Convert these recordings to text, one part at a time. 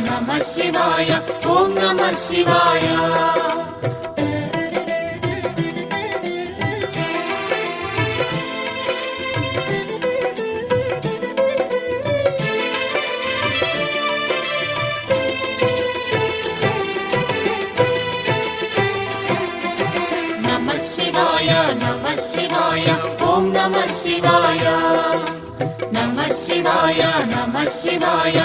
नमसि भाया ओं नमः शिवाय नम नमसिं नमसि नमसि भाया नमसि भाया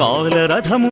కాలరథము